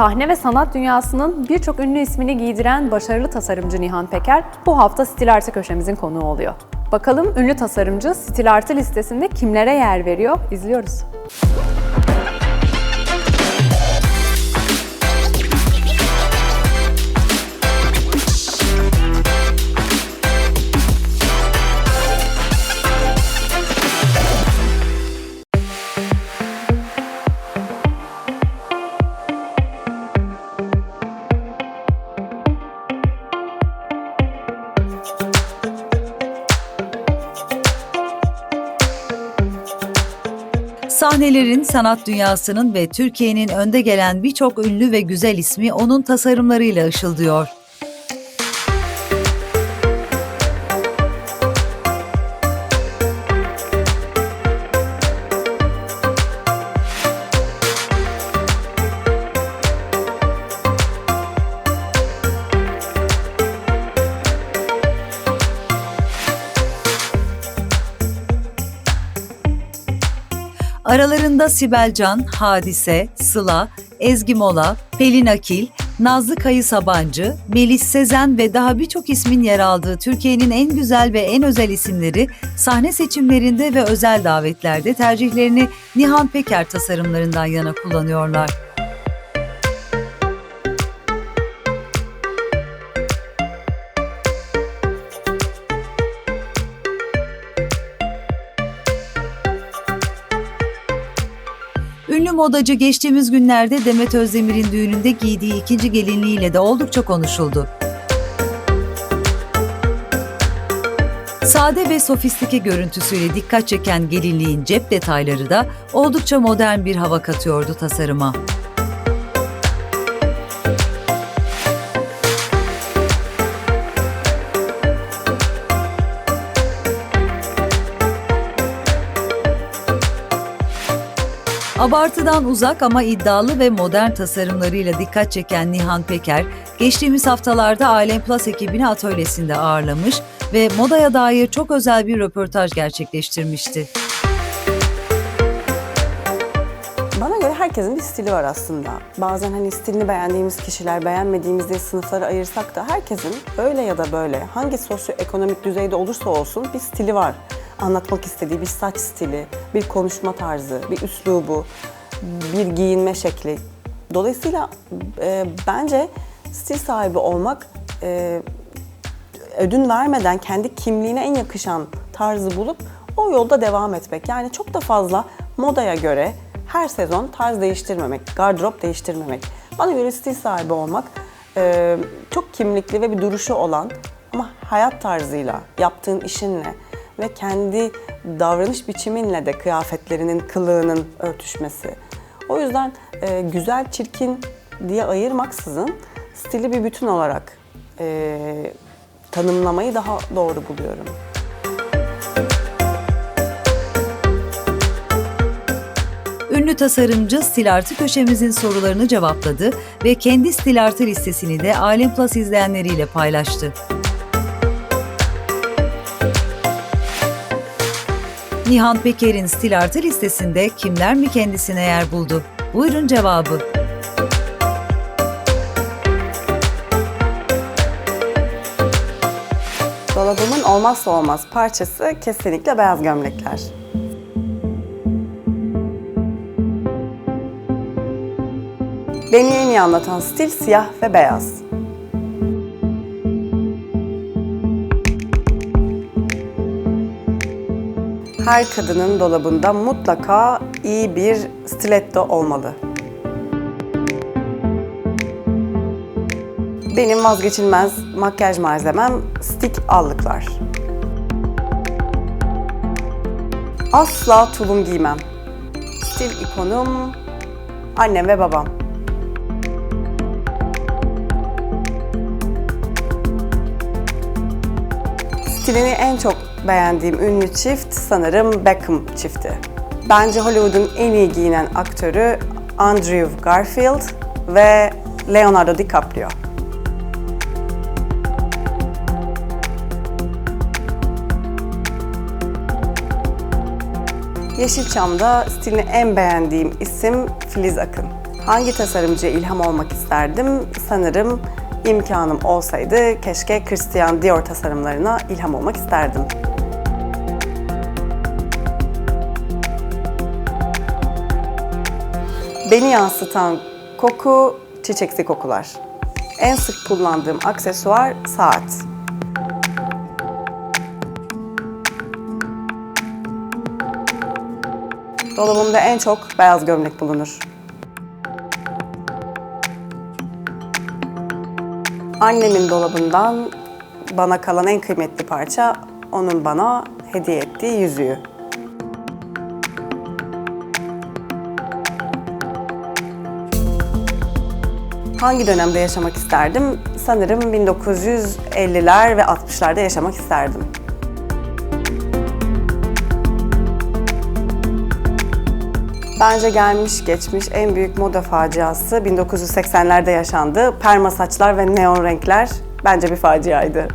Sahne ve sanat dünyasının birçok ünlü ismini giydiren başarılı tasarımcı Nihan Peker bu hafta Stil Artı köşemizin konuğu oluyor. Bakalım ünlü tasarımcı Stil Artı listesinde kimlere yer veriyor? İzliyoruz. Sahnelerin, sanat dünyasının ve Türkiye'nin önde gelen birçok ünlü ve güzel ismi onun tasarımlarıyla ışıldıyor. Aralarında Sibel Can, Hadise, Sıla, Ezgi Mola, Pelin Akil, Nazlı Kayı Sabancı, Melis Sezen ve daha birçok ismin yer aldığı Türkiye'nin en güzel ve en özel isimleri sahne seçimlerinde ve özel davetlerde tercihlerini Nihan Peker tasarımlarından yana kullanıyorlar. Modacı geçtiğimiz günlerde Demet Özdemir'in düğününde giydiği ikinci gelinliğiyle de oldukça konuşuldu. Sade ve sofistike görüntüsüyle dikkat çeken gelinliğin cep detayları da oldukça modern bir hava katıyordu tasarıma. Abartıdan uzak ama iddialı ve modern tasarımlarıyla dikkat çeken Nihan Peker, geçtiğimiz haftalarda Alem Plus ekibini atölyesinde ağırlamış ve modaya dair çok özel bir röportaj gerçekleştirmişti. Bana göre herkesin bir stili var aslında. Bazen hani stilini beğendiğimiz kişiler, beğenmediğimiz diye sınıflara ayırsak da herkesin öyle ya da böyle hangi sosyoekonomik düzeyde olursa olsun bir stili var. Anlatmak istediği bir saç stili, bir konuşma tarzı, bir üslubu, bir giyinme şekli. Dolayısıyla e, bence stil sahibi olmak e, ödün vermeden kendi kimliğine en yakışan tarzı bulup o yolda devam etmek. Yani çok da fazla modaya göre her sezon tarz değiştirmemek, gardırop değiştirmemek. Bana göre stil sahibi olmak e, çok kimlikli ve bir duruşu olan ama hayat tarzıyla, yaptığın işinle ve kendi davranış biçiminle de kıyafetlerinin kılığının örtüşmesi. O yüzden e, güzel, çirkin diye ayırmaksızın stili bir bütün olarak e, tanımlamayı daha doğru buluyorum. Ünlü tasarımcı Stil Artı köşemizin sorularını cevapladı ve kendi Stil Artı listesini de Alem Plus izleyenleriyle paylaştı. Nihan Peker'in Stil Artı listesinde kimler mi kendisine yer buldu? Buyurun cevabı. Dolabımın olmazsa olmaz parçası kesinlikle beyaz gömlekler. Beni en iyi anlatan stil siyah ve beyaz. Her kadının dolabında mutlaka iyi bir stiletto olmalı. Benim vazgeçilmez makyaj malzemem stick allıklar. Asla tulum giymem. Stil ikonum annem ve babam. Stilini en çok beğendiğim ünlü çift sanırım Beckham çifti. Bence Hollywood'un en iyi giyinen aktörü Andrew Garfield ve Leonardo DiCaprio. Yeşilçam'da stilini en beğendiğim isim Filiz Akın. Hangi tasarımcıya ilham olmak isterdim? Sanırım imkanım olsaydı keşke Christian Dior tasarımlarına ilham olmak isterdim. Beni yansıtan koku çiçeksi kokular. En sık kullandığım aksesuar saat. Dolabımda en çok beyaz gömlek bulunur. Annemin dolabından bana kalan en kıymetli parça onun bana hediye ettiği yüzüğü. Hangi dönemde yaşamak isterdim? Sanırım 1950'ler ve 60'larda yaşamak isterdim. Bence gelmiş geçmiş en büyük moda faciası 1980'lerde yaşandı. Perma saçlar ve neon renkler bence bir faciaydı.